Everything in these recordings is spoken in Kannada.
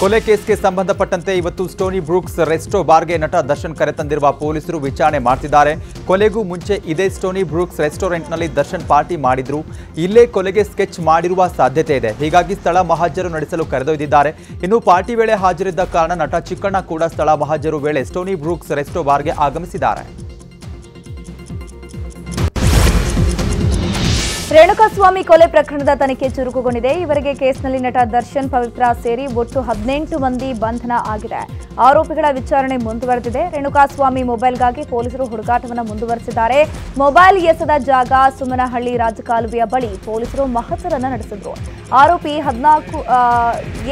ಕೊಲೆ ಕೇಸ್ಗೆ ಸಂಬಂಧಪಟ್ಟಂತೆ ಇವತ್ತು ಸ್ಟೋನಿ ಬ್ರೂಕ್ಸ್ ರೆಸ್ಟೋ ಬಾರ್ಗೆ ನಟ ದರ್ಶನ್ ಕರೆತಂದಿರುವ ಪೊಲೀಸರು ವಿಚಾರಣೆ ಮಾಡ್ತಿದ್ದಾರೆ. ಕೊಲೆಗೂ ಮುಂಚೆ ಇದೇ ಸ್ಟೋನಿ ಬ್ರೂಕ್ಸ್ ರೆಸ್ಟೋರೆಂಟ್ನಲ್ಲಿ ದರ್ಶನ್ ಪಾರ್ಟಿ ಮಾಡಿದ್ರು. ಇಲ್ಲೇ ಕೊಲೆಗೆ ಸ್ಕೆಚ್ ಮಾಡಿರುವ ಸಾಧ್ಯತೆ ಇದೆ. ಹೀಗಾಗಿ ಸ್ಥಳ ಮಹಾಜರು ನಡೆಸಲು ಕರೆದೊಯ್ದಿದ್ದಾರೆ. ಇನ್ನು ಪಾರ್ಟಿ ವೇಳೆ ಹಾಜರಿದ್ದ ಕಾರಣ ನಟ ಚಿಕ್ಕಣ್ಣ ಕೂಡ ಸ್ಥಳ ಮಹಾಜರು ವೇಳೆ ಸ್ಟೋನಿ ಬ್ರೂಕ್ಸ್ ರೆಸ್ಟೋ ಬಾರ್ಗೆ ಆಗಮಿಸಿದ್ದಾರೆ. ರೇಣುಕಾಸ್ವಾಮಿ ಕೊಲೆ ಪ್ರಕರಣದ ತನಿಖೆ ಚುರುಕುಗೊಂಡಿದೆ. ಇವರಿಗೆ ಕೇಸ್ನಲ್ಲಿ ನಟ ದರ್ಶನ್ ಪವಿತ್ರ ಸೇರಿ ಒಟ್ಟು ಹದಿನೆಂಟು ಮಂದಿ ಬಂಧನ ಆಗಿದೆ. ಆರೋಪಿಗಳ ವಿಚಾರಣೆ ಮುಂದುವರೆದಿದೆ. ರೇಣುಕಾಸ್ವಾಮಿ ಮೊಬೈಲ್ಗಾಗಿ ಪೊಲೀಸರು ಹುಡುಕಾಟವನ್ನು ಮುಂದುವರೆಸಿದ್ದಾರೆ. ಮೊಬೈಲ್ ಎಸೆದ ಜಾಗ ಸುಮನಹಳ್ಳಿ ರಾಜಕಾಲುವೆಯ ಬಳಿ ಪೊಲೀಸರು ಮಹತ್ತರನ್ನ ನಡೆಸಿದ್ರು. ಆರೋಪಿ ಹದಿನಾಲ್ಕು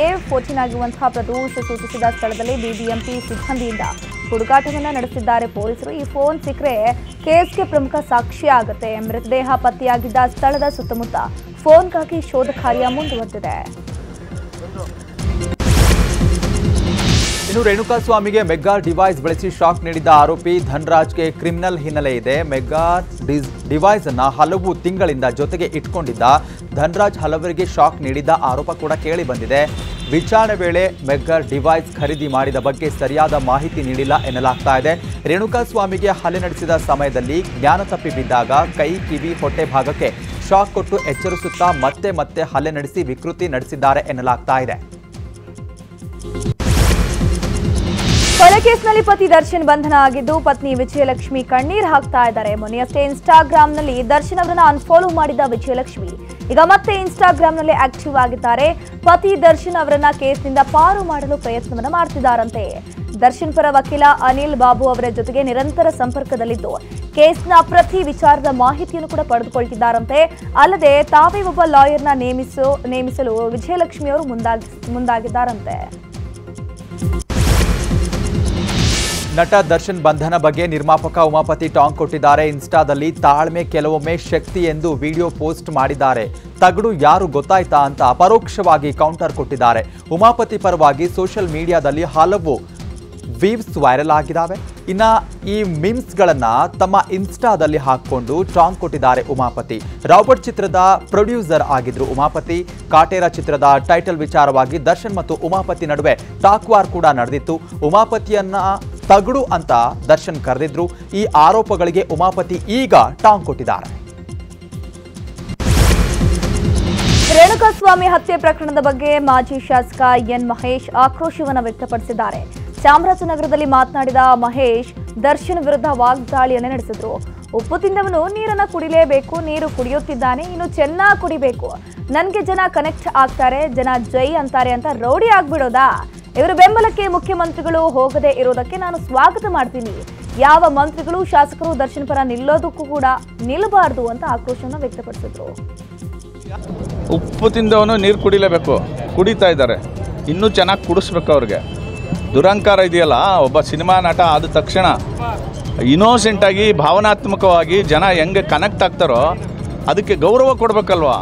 ಎ, ಫೋರ್ಟೀನ್ ಆಗಿರುವಂತಹ ಪ್ರದೋಷ ಸೂಚಿಸಿದ ಸ್ಥಳದಲ್ಲಿ ಬಿಬಿಎಂಪಿ ಸಿಬ್ಬಂದಿಯಿಂದ ಹುಡುಕಾಟವನ್ನ ನಡೆಸಿದ್ದಾರೆ ಪೊಲೀಸರು. ಈ ಫೋನ್ ಸಿಕ್ಕರೆ ಕೇಸ್ಗೆ ಪ್ರಮುಖ ಸಾಕ್ಷಿ ಆಗುತ್ತೆ ಮೃತದೇಹ ಪತ್ತೆಯಾಗಿದ್ದ ಸ್ಥಳದ ಸುತ್ತಮುತ್ತ ಫೋನ್ಗಾಗಿ ಶೋಧ ಕಾರ್ಯ ಮುಂದುವರೆದಿದೆ. ಇನ್ನು ರೇಣುಕಾ ಸ್ವಾಮಿಗೆ ಮೆಗ್ಗಾ ಡಿವೈಸ್ ಬಳಸಿ ಶಾಕ್ ನೀಡಿದ್ದ ಆರೋಪಿ ಧನ್ರಾಜ್ಗೆ ಕ್ರಿಮಿನಲ್ ಹಿನ್ನೆಲೆ ಇದೆ. ಮೆಗ್ಗಾ ಡಿವೈಸ್ ಅನ್ನ ಹಲವು ತಿಂಗಳಿಂದ ಜೊತೆಗೆ ಇಟ್ಕೊಂಡಿದ್ದ ಧನ್ರಾಜ್ ಹಲವರಿಗೆ ಶಾಕ್ ನೀಡಿದ್ದ ಆರೋಪ ಕೂಡ ಕೇಳಿ ಬಂದಿದೆ. ವಿಚಾರಣೆ ವೇಳೆ ಮೆಗ್ಗರ್ ಡಿವೈಸ್ ಖರೀದಿ ಮಾಡಿದ ಬಗ್ಗೆ ಸರಿಯಾದ ಮಾಹಿತಿ ನೀಡಿಲ್ಲ ಎನ್ನಲಾಗ್ತಾ ಇದೆ. ರೇಣುಕಾಸ್ವಾಮಿಗೆ ಹಲ್ಲೆ ನಡೆಸಿದ ಸಮಯದಲ್ಲಿ ಜ್ಞಾನ ತಪ್ಪಿ ಬಿದ್ದಾಗ ಕೈ ಕಿವಿ ಹೊಟ್ಟೆ ಭಾಗಕ್ಕೆ ಶಾಕ್ ಕೊಟ್ಟು ಎಚ್ಚರಿಸುತ್ತಾ ಮತ್ತೆ ಮತ್ತೆ ಹಲ್ಲೆ ನಡೆಸಿ ವಿಕೃತಿ ನಡೆಸಿದ್ದಾರೆ ಎನ್ನಲಾಗ್ತಾ ಇದೆ. ಕೇಸ್ನಲ್ಲಿ ಪತಿ ದರ್ಶನ್ ಬಂಧನ ಆಗಿದ್ದು ಪತ್ನಿ ವಿಜಯಲಕ್ಷ್ಮಿ ಕಣ್ಣೀರ್ ಹಾಕ್ತಾ ಇದ್ದಾರೆ. ಮೊನ್ನೆಯಷ್ಟೇ ಇನ್ಸ್ಟಾಗ್ರಾಂನಲ್ಲಿ ದರ್ಶನ್ ಅವರನ್ನು ಅನ್ಫಾಲೋ ಮಾಡಿದ ವಿಜಯಲಕ್ಷ್ಮಿ. ಈಗ ಮತ್ತೆ ಇನ್ಸ್ಟಾಗ್ರಾಂನಲ್ಲಿ ಆಕ್ಟಿವ್ ಆಗಿದ್ದಾರೆ. ಪತಿ ದರ್ಶನ್ ಅವರನ್ನ ಕೇಸ್ನಿಂದ ಪಾರು ಮಾಡಲು ಪ್ರಯತ್ನವನ್ನ ಮಾಡ್ತಿದ್ದಾರಂತೆ. ದರ್ಶನ್ ಪರ ವಕೀಲ ಅನಿಲ್ ಬಾಬು ಅವರ ಜೊತೆಗೆ ನಿರಂತರ ಸಂಪರ್ಕದಲ್ಲಿದ್ದು, ಕೇಸ್ನ ಪ್ರತಿ ವಿಚಾರದ ಮಾಹಿತಿಯನ್ನು ಕೂಡ ಪಡೆದುಕೊಳ್ತಿದ್ದಾರಂತೆ. ಅಲ್ಲದೆ ತಾವೇ ಒಬ್ಬ ಲಾಯರ್ನ ನೇಮಿಸು, ನೇಮಿಸಲು ವಿಜಯಲಕ್ಷ್ಮಿ ಅವರು ಮುಂದಾಗಿ, ಮುಂದಾಗಿದ್ದಾರಂತೆ. ನಟ ದರ್ಶನ್ ಬಂಧನ ಬಗ್ಗೆ ನಿರ್ಮಾಪಕ ಉಮಾಪತಿ ಟಾಂಗ್ ಕೊಟ್ಟಿದ್ದಾರೆ. ಇನ್ಸ್ಟಾದಲ್ಲಿ ತಾಳ್ಮೆ ಕೆಲವೊಮ್ಮೆ ಶಕ್ತಿ ಎಂದು ವಿಡಿಯೋ ಪೋಸ್ಟ್ ಮಾಡಿದ್ದಾರೆ. ತಗಡು ಯಾರು ಗೊತ್ತಾಯ್ತಾ ಅಂತ ಪರೋಕ್ಷವಾಗಿ ಕೌಂಟರ್ ಕೊಟ್ಟಿದ್ದಾರೆ. ಉಮಾಪತಿ ಪರವಾಗಿ ಸೋಷಿಯಲ್ ಮೀಡಿಯಾದಲ್ಲಿ ಹಲವು ವೀವ್ಸ್ ವೈರಲ್ ಆಗಿದ್ದಾವೆ. ಇನ್ನ ಈ ಮಿಮ್ಸ್ಗಳನ್ನು ತಮ್ಮ ಇನ್ಸ್ಟಾದಲ್ಲಿ ಹಾಕೊಂಡು ಟಾಂಗ್ ಕೊಟ್ಟಿದ್ದಾರೆ ಉಮಾಪತಿ. ರಾಬರ್ಟ್ ಚಿತ್ರದ ಪ್ರೊಡ್ಯೂಸರ್ ಆಗಿದ್ರು ಉಮಾಪತಿ. ಕಾಟೇರ ಚಿತ್ರದ ಟೈಟಲ್ ವಿಚಾರವಾಗಿ ದರ್ಶನ್ ಮತ್ತು ಉಮಾಪತಿ ನಡುವೆ ಟಾಕ್ ವಾರ್ ಕೂಡ ನಡೆದಿತ್ತು. ಉಮಾಪತಿಯನ್ನ ತಗಡು ಅಂತ ದರ್ಶನ್ ಕರೆದಿದ್ರು. ಈ ಆರೋಪಗಳಿಗೆ ಉಮಾಪತಿ ಈಗ ಟಾಂಗ್ ಕೊಟ್ಟಿದ್ದಾರೆ. ರೇಣುಕಾಸ್ವಾಮಿ ಹತ್ಯೆ ಪ್ರಕರಣದ ಬಗ್ಗೆ ಮಾಜಿ ಶಾಸಕ ಎನ್ ಮಹೇಶ್ ಆಕ್ರೋಶವನ್ನು ವ್ಯಕ್ತಪಡಿಸಿದ್ದಾರೆ. ಚಾಮರಾಜನಗರದಲ್ಲಿ ಮಾತನಾಡಿದ ಮಹೇಶ್, ದರ್ಶನ್ ವಿರುದ್ಧ ವಾಗ್ದಾಳಿಯನ್ನು ನಡೆಸಿದ್ರು. ಉಪ್ಪು ತಿಂದವನು ನೀರನ್ನು ಕುಡಿಲೇಬೇಕು, ನೀರು ಕುಡಿಯುತ್ತಿದ್ದಾನೆ, ಇನ್ನು ಚೆನ್ನಾಗಿ ಕುಡಿಬೇಕು. ನನಗೆ ಜನ ಕನೆಕ್ಟ್ ಆಗ್ತಾರೆ, ಜನ ಜೈ ಅಂತಾರೆ ಅಂತ ರೌಡಿ ಆಗ್ಬಿಡೋದಾ? ಇವರ ಬೆಂಬಲಕ್ಕೆ ಮುಖ್ಯಮಂತ್ರಿಗಳು ಹೋಗದೆ ಇರೋದಕ್ಕೆ ನಾನು ಸ್ವಾಗತ ಮಾಡ್ತೀನಿ. ಯಾವ ಮಂತ್ರಿಗಳು, ಶಾಸಕರು ದರ್ಶನ್ ಪರ ನಿಲ್ಲೋದಕ್ಕೂ ಕೂಡ ನಿಲ್ಲಬಾರ್ದು ಅಂತ ಆಕ್ರೋಶವನ್ನು ವ್ಯಕ್ತಪಡಿಸಿದ್ರು. ಉಪ್ಪು ತಿಂದವನು ನೀರು ಕುಡಿಲೇಬೇಕು. ಕುಡಿತಾ ಇದ್ದಾರೆ. ಇನ್ನೂ ಚೆನ್ನಾಗಿ ಕುಡಿಸ್ಬೇಕು ಅವ್ರಿಗೆ. ದುರಂಕಾರ ಇದೆಯಲ್ಲ, ಒಬ್ಬ ಸಿನಿಮಾ ನಟ ಆದ ತಕ್ಷಣ ಇನೋಸೆಂಟಾಗಿ ಭಾವನಾತ್ಮಕವಾಗಿ ಜನ ಹೆಂಗೆ ಕನೆಕ್ಟ್ ಆಗ್ತಾರೋ ಅದಕ್ಕೆ ಗೌರವ ಕೊಡಬೇಕಲ್ವಾ?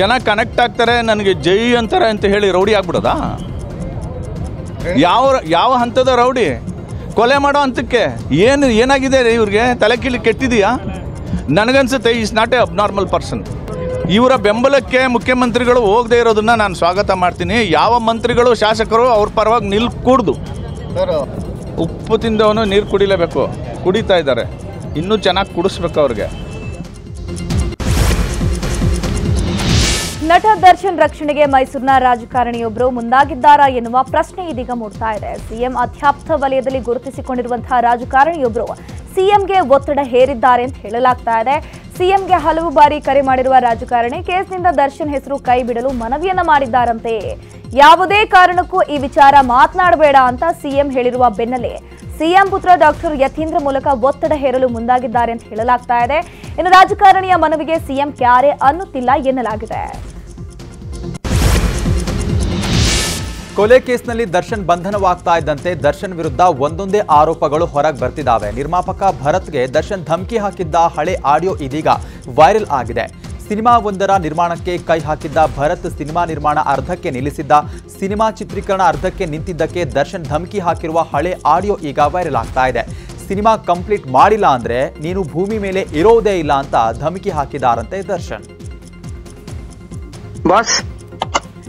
ಜನ ಕನೆಕ್ಟ್ ಆಗ್ತಾರೆ, ನನಗೆ ಜೈ ಅಂತಾರೆ ಅಂತ ಹೇಳಿ ರೌಡಿ ಆಗ್ಬಿಡೋದಾ? ಯಾವ ಯಾವ ಹಂತದ ರೌಡಿ? ಕೊಲೆ ಮಾಡೋ ಹಂತಕ್ಕೆ ಏನು ಏನಾಗಿದೆ ಇವ್ರಿಗೆ? ತಲೆ ಕೀಳಿ ಕೆಟ್ಟಿದೆಯಾ? ನನಗನ್ಸುತ್ತೆ is not a abnormal person ಇವರ ಬೆಂಬಲಕ್ಕೆ ಮುಖ್ಯಮಂತ್ರಿಗಳು ಹೋಗದೆ ಇರೋದನ್ನ ನಾನು ಸ್ವಾಗತ ಮಾಡ್ತೀನಿ. ಯಾವ ಮಂತ್ರಿಗಳು ಶಾಸಕರು ಅವ್ರ ಪರವಾಗಿ ನಿಲ್ ಕೂಡ್ದು. ಉಪ್ಪು ತಿಂದವನು ನೀರು ಕುಡಿಲೇಬೇಕು. ಕುಡಿತಾ ಇದ್ದಾರೆ. ಇನ್ನೂ ಚೆನ್ನಾಗಿ ಕುಡಿಸ್ಬೇಕು ಅವ್ರಿಗೆ. ನಟ ದರ್ಶನ್ ರಕ್ಷಣೆಗೆ ಮೈಸೂರಿನ ರಾಜಕಾರಣಿಯೊಬ್ಬರು ಮುಂದಾಗಿದ್ದಾರಾ ಎನ್ನುವ ಪ್ರಶ್ನೆ ಇದೀಗ ಮೂಡ್ತಾ ಇದೆ. ಸಿಎಂ ಅಧ್ಯಾಪ್ತ ವಲಯದಲ್ಲಿ ಗುರುತಿಸಿಕೊಂಡಿರುವಂತಹ ರಾಜಕಾರಣಿಯೊಬ್ಬರು ಸಿಎಂಗೆ ಒತ್ತಡ ಹೇರಿದ್ದಾರೆ ಅಂತ ಹೇಳಲಾಗ್ತಾ ಇದೆ. ಸಿಎಂಗೆ ಹಲವು ಬಾರಿ ಕರೆ ಮಾಡಿರುವ ರಾಜಕಾರಣಿ ಕೇಸ್ನಿಂದ ದರ್ಶನ್ ಹೆಸರು ಕೈ ಬಿಡಲು ಮನವಿಯನ್ನ ಮಾಡಿದ್ದಾರಂತೆ. ಯಾವುದೇ ಕಾರಣಕ್ಕೂ ಈ ವಿಚಾರ ಮಾತನಾಡಬೇಡ ಅಂತ ಸಿಎಂ ಹೇಳಿರುವ ಬೆನ್ನಲ್ಲೇ ಸಿಎಂ ಪುತ್ರ ಡಾಕ್ಟರ್ ಯತೀಂದ್ರ ಮೂಲಕ ಒತ್ತಡ ಹೇರಲು ಮುಂದಾಗಿದ್ದಾರೆ ಅಂತ ಹೇಳಲಾಗ್ತಾ ಇದೆ. ಇನ್ನು ರಾಜಕಾರಣಿಯ ಮನವಿಗೆ ಸಿಎಂ ಕ್ಯಾರೆ ಅನ್ನುತ್ತಿಲ್ಲ ಎನ್ನಲಾಗಿದೆ. ಕೊಲೆ ಕೇಸ್ನಲ್ಲಿ ದರ್ಶನ್ ಬಂಧನವಾಗ್ತಾ ಇದ್ದಂತೆ ದರ್ಶನ್ ವಿರುದ್ಧ ಒಂದೊಂದೇ ಆರೋಪಗಳು ಹೊರಗೆ ಬರ್ತಿದ್ದಾವೆ ನಿರ್ಮಾಪಕ ಭರತ್ಗೆ ದರ್ಶನ್ ಧಮಕಿ ಹಾಕಿದ್ದ ಹಳೆ ಆಡಿಯೋ ಇದೀಗ ವೈರಲ್ ಆಗಿದೆ. ಸಿನಿಮಾ ಒಂದರ ನಿರ್ಮಾಣಕ್ಕೆ ಕೈ ಹಾಕಿದ್ದ ಭರತ್ ಸಿನಿಮಾ ನಿರ್ಮಾಣ ಅರ್ಧಕ್ಕೆ ನಿಲ್ಲಿಸಿದ್ದ. ಸಿನಿಮಾ ಚಿತ್ರೀಕರಣ ಅರ್ಧಕ್ಕೆ ನಿಂತಿದ್ದಕ್ಕೆ ದರ್ಶನ್ ಧಮಕಿ ಹಾಕಿರುವ ಹಳೆ ಆಡಿಯೋ ಈಗ ವೈರಲ್ ಆಗ್ತಾ ಇದೆ. ಸಿನಿಮಾ ಕಂಪ್ಲೀಟ್ ಮಾಡಿಲ್ಲ ಅಂದ್ರೆ ನೀನು ಭೂಮಿ ಮೇಲೆ ಇರೋದೇ ಇಲ್ಲ ಅಂತ ಧಮಕಿ ಹಾಕಿದಾರಂತೆ ದರ್ಶನ್. ಬಾಸ್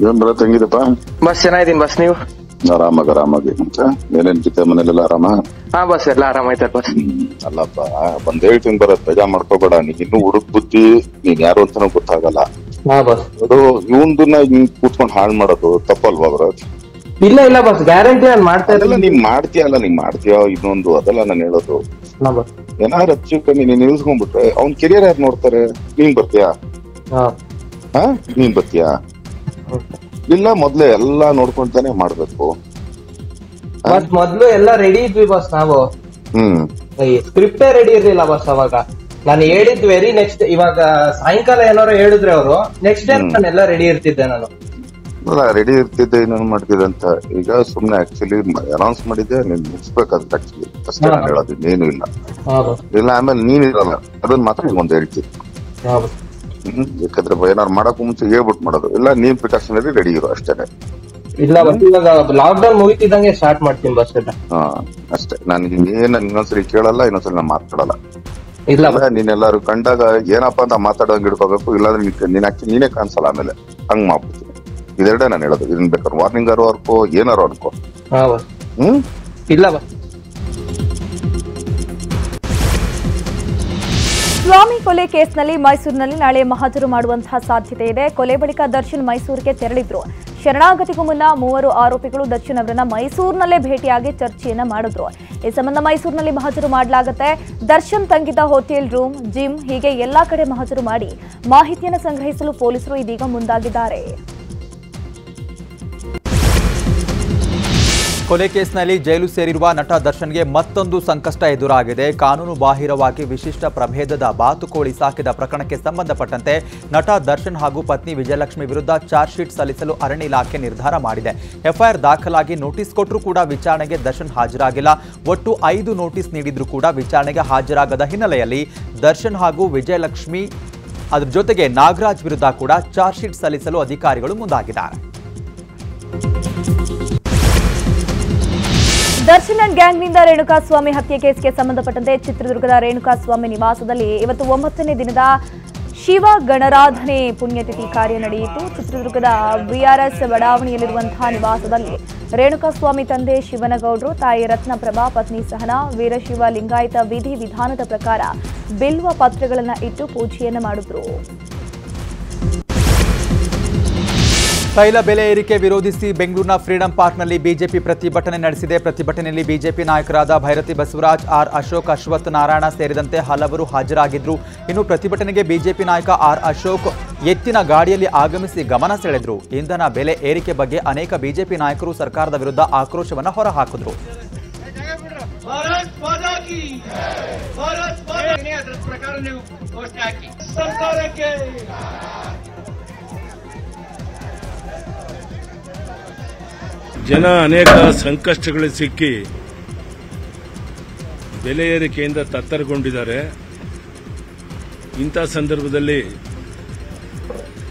ಏನ್ ಬರತ್ ಹೆಂಗಿದಪ್ಪ ಬಸ್ ಚೆನ್ನಾಗಿದ್ದೀನಿ ಬಸ್ ನೀವು? ಆರಾಮಾಗ ಆರಾಮಾಗಿ. ಮತ್ತೆ ಏನೇನ್ ಕಿತ್ತೆ ಮನೇಲೆಲ್ಲ ಆರಾಮ? ಹಾ ಬಸ್ ಎಲ್ಲ ಆರಾಮೈತೆ ಬಸ್. ಅಲ್ಲಪ್ಪ ಬಂದ್ ಹೇಳ್ತೀನಿ ಬರತ್ ಬೇಜಾ ಮಾಡ್ಕೋಬೇಡ. ನೀನ್ ಇನ್ನು ಹುಡುಕ್ ಬುದ್ಧಿ ನೀನ್ ಯಾರು ಅಂತಾನೂ ಗೊತ್ತಾಗಲ್ಲ. ಹಾ ಬಸ್. ಅದು ಇವಂದನ್ನ ಹಿಂಗ್ ಕೂತ್ಕೊಂಡ್ ಹಾಳ್ ಮಾಡೋದು ತಪ್ಪಲ್ವಾ ಬರತ್ ಇಲ್ಲ ಇಲ್ಲ ಬಸ್ ಗ್ಯಾರಂಟಿ ನಾನು ಮಾಡ್ತಾ ಅದೆಲ್ಲ ನೀನ್ ನೀನ್ ಮಾಡ್ತೀಯಲ್ಲ ನೀನ್ ಮಾಡ್ತೀಯ ಇನ್ನೊಂದು ಅದೆಲ್ಲ ನಾನು ಹೇಳೋದು. ಏನಾದ್ರು ಹೆಚ್ಚು ಕಮ್ಮಿ ನೀನ್ ನಿಲ್ಸ್ಕೊಂಡ್ಬಿಟ್ರೆ ಅವ್ನ್ ಕೆರಿಯರ್ ಯಾರು ನೋಡ್ತಾರೆ? ನೀನ್ ಬರ್ತೀಯಾ? ಹಾ. ಹಾ ನೀನ್ ಬರ್ತೀಯಾ? ಇಲ್ಲ ಮೊದ್ಲೇ ಎಲ್ಲಾ ನೋಡ್ಕೊಂತಾನೆ ಮಾಡ್ಬೇಕು. ಮತ್ ಮೊದ್ಲು ಎಲ್ಲ ರೆಡಿ ಇದ್ವಿ ಬಸ್ ನಾವು. ಹ್ಮ್. ಸ್ಕ್ರಿಪ್ಟೇ ರೆಡಿ ಇರ್ಲಿಲ್ಲ ಬಸ್ ಅವಾಗ. ನಾನು ಹೇಳಿದ್ ವೆರಿ ನೆಕ್ಸ್ಟ್ ಇವಾಗ ಸಾಯಂಕಾಲ ಏನಾರು ಹೇಳಿದ್ರೆ ಅವರು ನೆಕ್ಸ್ಟ್ ಡೇ ನಾನೆಲ್ಲ ರೆಡಿ ಇರ್ತಿದ್ದೆ ನಾನು. ಅಲ್ಲ ರೆಡಿ ಇರ್ತಿದ್ದೆ ಇನ್ನೇನು ಮಾಡ್ತಿದ್ದೆ ಅಂತ. ಈಗ ಸುಮ್ನೆ ಆಕ್ಚುಲಿ ಅನೌನ್ಸ್ ಮಾಡಿದ್ದೆ ನೀನ್ ಮುಗಿಸ್ಬೇಕಾದ್ರೆ ಆಕ್ಚುಲಿ ಅಷ್ಟೇ ನಾನು ಹೇಳೋದು ಇನ್ನೇನು ಇಲ್ಲ. ಇಲ್ಲ ಆಮೇಲೆ ನೀನ್ ಇರಲ್ಲ. ಅದನ್ನ ಮಾತ್ರ ಒಂದ್ ಹೇಳ್ತೀನಿ. ಯಾಕಂದ್ರೆ ಏನಾರು ಮಾಡಕ್ ಮುಂಚೆ ಹೇಳ್ಬಿಟ್ಟು ಮಾಡೋದು. ಇಲ್ಲ ನೀನ್ ಪ್ರಿಕಾಷನರಿ ರೆಡಿ ಇರು ಅಷ್ಟೇನೆ. ಇಲ್ಲ ಇವಾಗ ಲಾಕ್ ಡೌನ್ ಮುಗಿತಿದ್ದಂಗೆ ಸ್ಟಾರ್ಟ್ ಮಾಡ್ತೀನಿ ಬಸ್ ಹಾ ಅಷ್ಟೇ. ನಾನು ಏನ್ ಇನ್ನೊಂದ್ಸರಿ ಕೇಳಲ್ಲ ಇನ್ನೊಂದ್ಸರಿ ನಾನು ಮಾತಾಡಲ್ಲ. ಇಲ್ಲ ನೀನೆಲ್ಲಾರು ಕಂಡಾಗ ಏನಪ್ಪ ಅಂತ ಮಾತಾಡೋ ಹಿಡ್ಕೋಬೇಕು ಇಲ್ಲಾಂದ್ರೆ ನೀನ್ ಹಾಕಿ ನೀನೇ ಕಾಣಿಸಲ್ಲ ಆಮೇಲೆ. ಹಂಗ್ ಮಾಡ್ಬಿಡ್ತೀನಿ. ಇದೆರಡೇ ನಾನು ಹೇಳೋದು. ಇದನ್ ಬೇಕಾದ್ರೆ ವಾರ್ನಿಂಗ್ ಆರು ಅನ್ಕೋ ಏನಾರು ಅನ್ಕೋ ಹ್ಮ್? ಇಲ್ಲ ಸ್ವಾಮಿ ಕೊಲೆ ಕೇಸ್ನಲ್ಲಿ ಮೈಸೂರಿನಲ್ಲಿ ನಾಳೆ ಮಹಾಜರು ಮಾಡುವಂತಹ ಸಾಧ್ಯತೆ ಇದೆ. ಕೊಲೆ ಬಳಿಕ ದರ್ಶನ್ ಮೈಸೂರಿಗೆ ತೆರಳಿದ್ರು. ಶರಣಾಗತಿಗೂ ಮುನ್ನ ಮೂವರು ಆರೋಪಿಗಳು ದರ್ಶನ್ ಅವರನ್ನ ಮೈಸೂರಿನಲ್ಲೇ ಭೇಟಿಯಾಗಿ ಚರ್ಚೆಯನ್ನ ಮಾಡಿದ್ರು. ಈ ಸಂಬಂಧ ಮೈಸೂರಿನಲ್ಲಿ ಮಹಾಜರು ಮಾಡಲಾಗುತ್ತೆ. ದರ್ಶನ್ ತಂಗಿದ್ದ ಹೋಟೆಲ್ ರೂಮ್, ಜಿಮ್ ಹೀಗೆ ಎಲ್ಲಾ ಕಡೆ ಮಹಾಜರು ಮಾಡಿ ಮಾಹಿತಿಯನ್ನು ಸಂಗ್ರಹಿಸಲು ಪೊಲೀಸರು ಇದೀಗ ಮುಂದಾಗಿದ್ದಾರೆ. ಕೊಲೆ ಕೇಸ್ನಲ್ಲಿ ಜೈಲು ಸೇರಿರುವ ನಟ ದರ್ಶನ್ಗೆ ಮತ್ತೊಂದು ಸಂಕಷ್ಟ ಎದುರಾಗಿದೆ. ಕಾನೂನು ಬಾಹಿರವಾಗಿ ವಿಶಿಷ್ಟ ಪ್ರಭೇದದ ಬಾತುಕೋಳಿ ಸಾಕಿದ ಪ್ರಕರಣಕ್ಕೆ ಸಂಬಂಧಪಟ್ಟಂತೆ ನಟ ದರ್ಶನ್ ಹಾಗೂ ಪತ್ನಿ ವಿಜಯಲಕ್ಷ್ಮಿ ವಿರುದ್ಧ ಚಾರ್ಜ್ ಶೀಟ್ ಸಲ್ಲಿಸಲು ಅರಣ್ಯ ಇಲಾಖೆ ನಿರ್ಧಾರ ಮಾಡಿದೆ. ಎಫ್ಐಆರ್ ದಾಖಲಾಗಿ ನೋಟಿಸ್ ಕೊಟ್ಟರೂ ಕೂಡ ವಿಚಾರಣೆಗೆ ದರ್ಶನ್ ಹಾಜರಾಗಿಲ್ಲ. ಒಟ್ಟು ಐದು ನೋಟಿಸ್ ನೀಡಿದ್ರೂ ಕೂಡ ವಿಚಾರಣೆಗೆ ಹಾಜರಾಗದ ಹಿನ್ನೆಲೆಯಲ್ಲಿ ದರ್ಶನ್ ಹಾಗೂ ವಿಜಯಲಕ್ಷ್ಮಿ ಅದರ ಜೊತೆಗೆ ನಾಗರಾಜ್ ವಿರುದ್ಧ ಕೂಡ ಚಾರ್ಜ್ ಶೀಟ್ ಸಲ್ಲಿಸಲು ಅಧಿಕಾರಿಗಳು ಮುಂದಾಗಿದ್ದಾರೆ. ದರ್ಶನ್ ಅಂಡ್ ಗ್ಯಾಂಗ್ನಿಂದ ರೇಣುಕಾಸ್ವಾಮಿ ಹತ್ಯೆ ಕೇಸ್ಗೆ ಸಂಬಂಧಪಟ್ಟಂತೆ ಚಿತ್ರದುರ್ಗದ ರೇಣುಕಾಸ್ವಾಮಿ ನಿವಾಸದಲ್ಲಿ ಇವತ್ತು ಒಂಬತ್ತನೇ ದಿನದ ಶಿವ ಗಣರಾಧನೆ ಪುಣ್ಯತಿಥಿ ಕಾರ್ಯ ನಡೆಯಿತು. ಚಿತ್ರದುರ್ಗದ ಬಿಆರ್ಎಸ್ ಬಡಾವಣೆಯಲ್ಲಿರುವಂತಹ ನಿವಾಸದಲ್ಲಿ ರೇಣುಕಾಸ್ವಾಮಿ ತಂದೆ ಶಿವನಗೌಡರು, ತಾಯಿ ರತ್ನಪ್ರಭಾ, ಪತ್ನಿ ಸಹನಾ ವೀರಶಿವ ಲಿಂಗಾಯತ ವಿಧಿ ವಿಧಾನದ ಪ್ರಕಾರ ಬಿಲ್ವ ಪಾತ್ರಗಳನ್ನು ಇಟ್ಟು ಪೂಜೆಯನ್ನು ಮಾಡಿದ್ರು. ತೈಲ ಬೆಲೆ ಏರಿಕೆ ವಿರೋಧಿಸಿ ಬೆಂಗಳೂರಿನ ಫ್ರೀಡಂ ಪಾರ್ಕ್ನಲ್ಲಿ ಬಿಜೆಪಿ ಪ್ರತಿಭಟನೆ ನಡೆಸಿದೆ. ಪ್ರತಿಭಟನೆಯಲ್ಲಿ ಬಿಜೆಪಿ ನಾಯಕರಾದ ಭೈರತಿ ಬಸವರಾಜ್ ಆರ್ ಅಶೋಕ್ ಅಶ್ವಥ್ ನಾರಾಯಣ ಸೇರಿದಂತೆ ಹಲವರು ಹಾಜರಾಗಿದ್ದರು ಇನ್ನು ಪ್ರತಿಭಟನೆಗೆ ಬಿಜೆಪಿ ನಾಯಕ ಆರ್ ಅಶೋಕ್ ಎತ್ತಿನ ಗಾಡಿಯಲ್ಲಿ ಆಗಮಿಸಿ ಗಮನ ಸೆಳೆದರು. ಇಂಧನ ಬೆಲೆ ಏರಿಕೆ ಬಗ್ಗೆ ಅನೇಕ ಬಿಜೆಪಿ ನಾಯಕರು ಸರ್ಕಾರದ ವಿರುದ್ಧ ಆಕ್ರೋಶವನ್ನು ಹೊರಹಾಕಿದ್ರು. ಭಾರತ್ ಜನ ಅನೇಕ ಸಂಕಷ್ಟಗಳಿಗೆ ಸಿಕ್ಕಿ ಬೆಲೆ ಏರಿಕೆಯಿಂದ ತತ್ತರಗೊಂಡಿದ್ದಾರೆ. ಇಂಥ ಸಂದರ್ಭದಲ್ಲಿ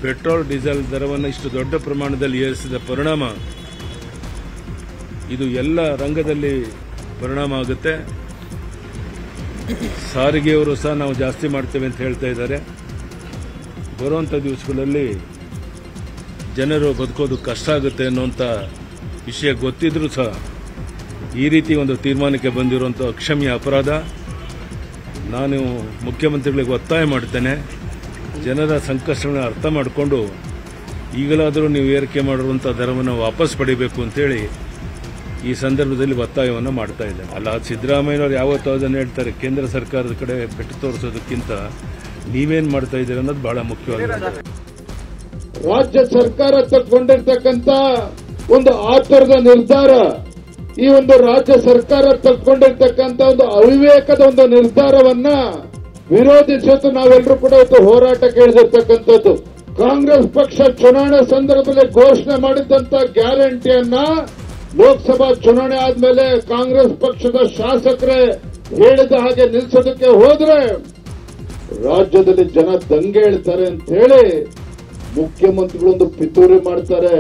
ಪೆಟ್ರೋಲ್, ಡೀಸೆಲ್ ದರವನ್ನು ಇಷ್ಟು ದೊಡ್ಡ ಪ್ರಮಾಣದಲ್ಲಿ ಏರಿಸಿದ ಪರಿಣಾಮ ಇದು ಎಲ್ಲ ರಂಗದಲ್ಲಿ ಪರಿಣಾಮ ಆಗುತ್ತೆ. ಸಾರಿಗೆಯವರು ಸಹ ನಾವು ಜಾಸ್ತಿ ಮಾಡ್ತೇವೆ ಅಂತ ಹೇಳ್ತಾ ಇದ್ದಾರೆ. ಬರುವಂಥ ದಿವಸಗಳಲ್ಲಿ ಜನರು ಬದುಕೋದು ಕಷ್ಟ ಆಗುತ್ತೆ ಅನ್ನುವಂಥ ವಿಷಯ ಗೊತ್ತಿದ್ರೂ ಸಹ ಈ ರೀತಿ ಒಂದು ತೀರ್ಮಾನಕ್ಕೆ ಬಂದಿರುವಂಥ ಅಕ್ಷಮ್ಯ ಅಪರಾಧ ನಾನು ಮುಖ್ಯಮಂತ್ರಿಗಳಿಗೆ ಒತ್ತಾಯ ಮಾಡ್ತೇನೆ ಜನರ ಸಂಕಷ್ಟಗಳನ್ನ ಅರ್ಥ ಮಾಡಿಕೊಂಡು ಈಗಲಾದರೂ ನೀವು ಏರಿಕೆ ಮಾಡಿರುವಂಥ ದರವನ್ನು ವಾಪಸ್ ಪಡಿಬೇಕು ಅಂತೇಳಿ ಈ ಸಂದರ್ಭದಲ್ಲಿ ಒತ್ತಾಯವನ್ನು ಮಾಡ್ತಾ ಇದ್ದೇನೆ. ಅಲ್ಲ ಸಿದ್ದರಾಮಯ್ಯವರು ಯಾವತ್ತೂ ಅದನ್ನು ಹೇಳ್ತಾರೆ? ಕೇಂದ್ರ ಸರ್ಕಾರದ ಕಡೆ ಬೆಟ್ಟು ತೋರಿಸೋದಕ್ಕಿಂತ ನೀವೇನು ಮಾಡ್ತಾ ಇದ್ದೀರ ಅನ್ನೋದು ಬಹಳ ಮುಖ್ಯವಾಗಿದೆ. ರಾಜ್ಯ ಸರ್ಕಾರ ತಗೊಂಡಿರ್ತಕ್ಕಂತ ಒಂದು ಆತರದ ನಿರ್ಧಾರ, ಈ ಒಂದು ರಾಜ್ಯ ಸರ್ಕಾರ ತಗೊಂಡಿರ್ತಕ್ಕಂತ ಒಂದು ಅವಿವೇಕದ ಒಂದು ನಿರ್ಧಾರವನ್ನ ವಿರೋಧಿಸೋದು ನಾವೆಲ್ಲರೂ ಕೂಡ ಇವತ್ತು ಹೋರಾಟ ಕೇಳಿದಿರ್ತಕ್ಕಂಥದ್ದು. ಕಾಂಗ್ರೆಸ್ ಪಕ್ಷ ಚುನಾವಣೆ ಸಂದರ್ಭದಲ್ಲಿ ಘೋಷಣೆ ಮಾಡಿದ್ದಂತ ಗ್ಯಾರಂಟಿಯನ್ನ ಲೋಕಸಭಾ ಚುನಾವಣೆ ಆದ್ಮೇಲೆ ಕಾಂಗ್ರೆಸ್ ಪಕ್ಷದ ಶಾಸಕರೇ ಹೇಳಿದ ಹಾಗೆ ನಿಲ್ಸೋದಕ್ಕೆ ಹೋದ್ರೆ ರಾಜ್ಯದಲ್ಲಿ ಜನ ದಂಗೆ ಹೇಳ್ತಾರೆ ಅಂತ ಹೇಳಿ ಮುಖ್ಯಮಂತ್ರಿಗಳೊಂದು ಪಿತೂರಿ ಮಾಡ್ತಾರೆ.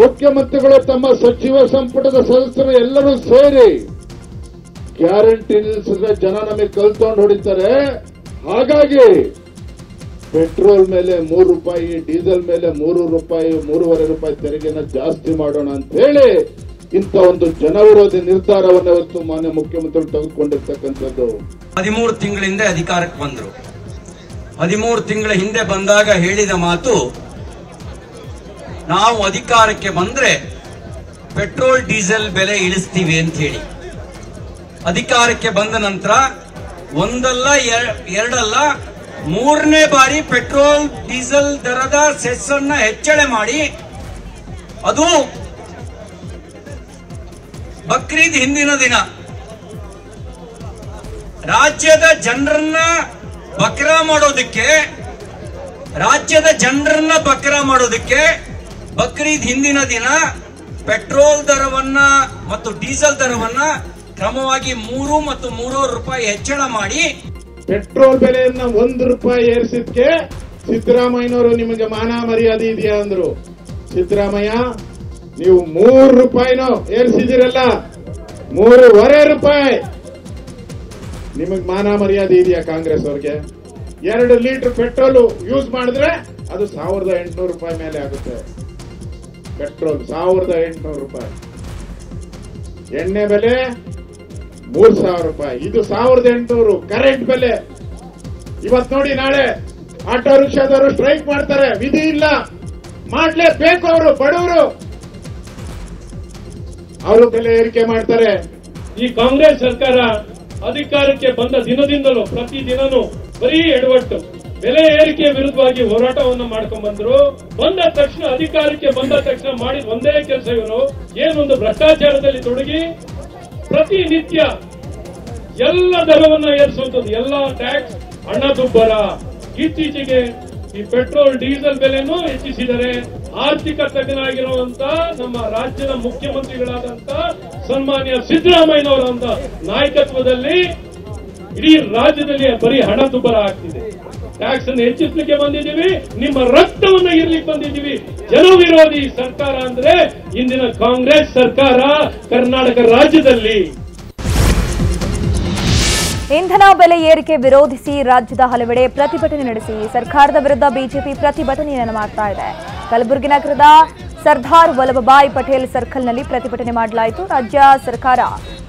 ಮುಖ್ಯಮಂತ್ರಿಗಳು ತಮ್ಮ ಸಚಿವ ಸಂಪುಟದ ಸದಸ್ಯರು ಎಲ್ಲರೂ ಸೇರಿ ಗ್ಯಾರಂಟಿ ನಿಲ್ಲಿಸಿದ್ರೆ ಜನ ನಮಗೆ ಕಲ್ತ್ಕೊಂಡು ಹೊಡಿತಾರೆ. ಹಾಗಾಗಿ ಪೆಟ್ರೋಲ್ ಮೇಲೆ ಮೂರು ರೂಪಾಯಿ, ಡೀಸೆಲ್ ಮೇಲೆ ಮೂರು ರೂಪಾಯಿ, ಮೂರುವರೆ ರೂಪಾಯಿ ತೆರಿಗೆನ ಜಾಸ್ತಿ ಮಾಡೋಣ ಅಂತ ಹೇಳಿ ಇಂಥ ಒಂದು ಜನವಿರೋಧಿ ನಿರ್ಧಾರವನ್ನು ಇವತ್ತು ಮಾನ್ಯ ಮುಖ್ಯಮಂತ್ರಿಗಳು ತೆಗೆದುಕೊಂಡಿರ್ತಕ್ಕಂಥದ್ದು. ಹದಿಮೂರು ತಿಂಗಳಿಂದ ಅಧಿಕಾರಕ್ಕೆ ಬಂದರು. ಹದಿಮೂರು ತಿಂಗಳ ಹಿಂದೆ ಬಂದಾಗ ಹೇಳಿದ ಮಾತು ನಾವು ಅಧಿಕಾರಕ್ಕೆ ಬಂದ್ರೆ ಪೆಟ್ರೋಲ್, ಡೀಸೆಲ್ ಬೆಲೆ ಇಳಿಸ್ತೀವಿ ಅಂತ ಹೇಳಿ. ಅಧಿಕಾರಕ್ಕೆ ಬಂದ ನಂತರ ಒಂದಲ್ಲ ಎರಡಲ್ಲ ಮೂರನೇ ಬಾರಿ ಪೆಟ್ರೋಲ್, ಡೀಸೆಲ್ ದರದ ಸೆಸ್ ಅನ್ನ ಹೆಚ್ಚಳ ಮಾಡಿ ಅದು ಬಕ್ರೀದ್ ಹಿಂದಿನ ದಿನ. ರಾಜ್ಯದ ಜನರನ್ನ ಬಕ್ರಾ ಮಾಡೋದಕ್ಕೆ, ರಾಜ್ಯದ ಜನರನ್ನ ಬಕ್ರಾ ಮಾಡೋದಕ್ಕೆ ಬಕ್ರೀದ್ ಹಿಂದಿನ ದಿನ ಪೆಟ್ರೋಲ್ ದರವನ್ನ ಮತ್ತು ಡೀಸೆಲ್ ದರವನ್ನ ಕ್ರಮವಾಗಿ ಮೂರು ಮತ್ತು ಮೂರೂವರೆ ರೂಪಾಯಿ ಹೆಚ್ಚಳ ಮಾಡಿ ಪೆಟ್ರೋಲ್ ಬೆಲೆಯನ್ನ ಒಂದು ರೂಪಾಯಿ ಏರಿಸಿದ್ಕೆ ಸಿದ್ದರಾಮಯ್ಯನವರು ನಿಮಗೆ ಮಾನ ಮರ್ಯಾದೆ ಇದೆಯಾ ಅಂದ್ರು. ಸಿದ್ದರಾಮಯ್ಯ, ನೀವು ಮೂರು ರೂಪಾಯಿನೋ ಏರಿಸಿದಿರಲ್ಲ ಮೂರುವರೆ ರೂಪಾಯಿ. ನಿಮಗೆ ಮಾನ ಮರ್ಯಾದೆ ಇದೆಯಾ ಕಾಂಗ್ರೆಸ್ ಅವ್ರಿಗೆ? ಎರಡು ಲೀಟರ್ ಪೆಟ್ರೋಲ್ ಯೂಸ್ ಮಾಡಿದ್ರೆ ಅದು ಸಾವಿರದ ಎಂಟುನೂರು ರೂಪಾಯಿ ಮೇಲೆ ಆಗುತ್ತೆ. ಪೆಟ್ರೋಲ್ ಸಾವಿರದ ಎಂಟುನೂರು ರೂಪಾಯಿ. ಎಣ್ಣೆ ಬೆಲೆ ಮೂರ್ ಸಾವಿರ ರೂಪಾಯಿ. ಇದು ಸಾವಿರದ ಎಂಟುನೂರು ಕರೆಂಟ್ ಬೆಲೆ. ಇವತ್ ನೋಡಿ ನಾಳೆ ಆಟೋ ರಿಕ್ಷಾದವರು ಸ್ಟ್ರೈಕ್ ಮಾಡ್ತಾರೆ. ವಿಧಿ ಇಲ್ಲ. ಮಾಡ್ಲೇಬೇಕು ಅವರು, ಬಡವರು. ಅವರು ಬೆಲೆ ಏರಿಕೆ ಮಾಡ್ತಾರೆ. ಈ ಕಾಂಗ್ರೆಸ್ ಸರ್ಕಾರ ಅಧಿಕಾರಕ್ಕೆ ಬಂದ ದಿನದಿಂದಲೂ ಪ್ರತಿ ದಿನನೂ ಬರೀ ಎಡವಟ್ಟು. ಬೆಲೆ ಏರಿಕೆಯ ವಿರುದ್ಧವಾಗಿ ಹೋರಾಟವನ್ನು ಮಾಡ್ಕೊಂಡ್ ಬಂದ್ರು ಬಂದ ತಕ್ಷಣ ಅಧಿಕಾರಕ್ಕೆ ಬಂದ ತಕ್ಷಣ ಮಾಡಿದ ಒಂದೇ ಕೆಲಸ ಇವರು ಏನೊಂದು ಭ್ರಷ್ಟಾಚಾರದಲ್ಲಿ ತೊಡಗಿ ಪ್ರತಿನಿತ್ಯ ಎಲ್ಲ ದರವನ್ನ ಏರಿಸುವಂತದ್ದು ಎಲ್ಲ ಟ್ಯಾಕ್ಸ್ ಹಣದುಬ್ಬರ ಇತ್ತೀಚೆಗೆ ಈ ಪೆಟ್ರೋಲ್, ಡೀಸೆಲ್ ಬೆಲೆನೂ ಹೆಚ್ಚಿಸಿದರೆ ಆರ್ಥಿಕ ತಜ್ಞರಾಗಿರುವಂತ ನಮ್ಮ ರಾಜ್ಯದ ಮುಖ್ಯಮಂತ್ರಿಗಳಾದಂತ ಸನ್ಮಾನ್ಯ ಸಿದ್ದರಾಮಯ್ಯನವರಂತ ನಾಯಕತ್ವದಲ್ಲಿ ಇಡೀ ರಾಜ್ಯದಲ್ಲಿ ಬರೀ ಹಣದುಬ್ಬರ ಆಗ್ತಿದೆ. ಟ್ಯಾಕ್ಸ್ ಅನ್ನು ಹೆಚ್ಚಿಸ್ಲಿಕ್ಕೆ ಬಂದಿದ್ದೀವಿ. ನಿಮ್ಮ ರಕ್ತವನ್ನ ಇರ್ಲಿಕ್ಕೆ ಬಂದಿದ್ದೀವಿ. ಜನವಿರೋಧಿ ಸರ್ಕಾರ ಅಂದ್ರೆ ಇಂದಿನ ಕಾಂಗ್ರೆಸ್ ಸರ್ಕಾರ ಕರ್ನಾಟಕ ರಾಜ್ಯದಲ್ಲಿ. ಇಂಧನ ಬೆಲೆ ಏರಿಕೆ ವಿರೋಧಿಸಿ ರಾಜ್ಯದ ಹಲವೆಡೆ ಪ್ರತಿಭಟನೆ ನಡೆಸಿ ಸರ್ಕಾರದ ವಿರುದ್ಧ ಬಿಜೆಪಿ ಪ್ರತಿಭಟನೆಯನ್ನು ಮಾಡ್ತಾ ಇದೆ. ಕಲಬುರಗಿ ನಗರದ ಸರ್ದಾರ್ ವಲ್ಲಭಭಾಯ್ ಪಟೇಲ್ ಸರ್ಕಲ್ನಲ್ಲಿ ಪ್ರತಿಭಟನೆ ಮಾಡಲಾಯಿತು. ರಾಜ್ಯ ಸರ್ಕಾರ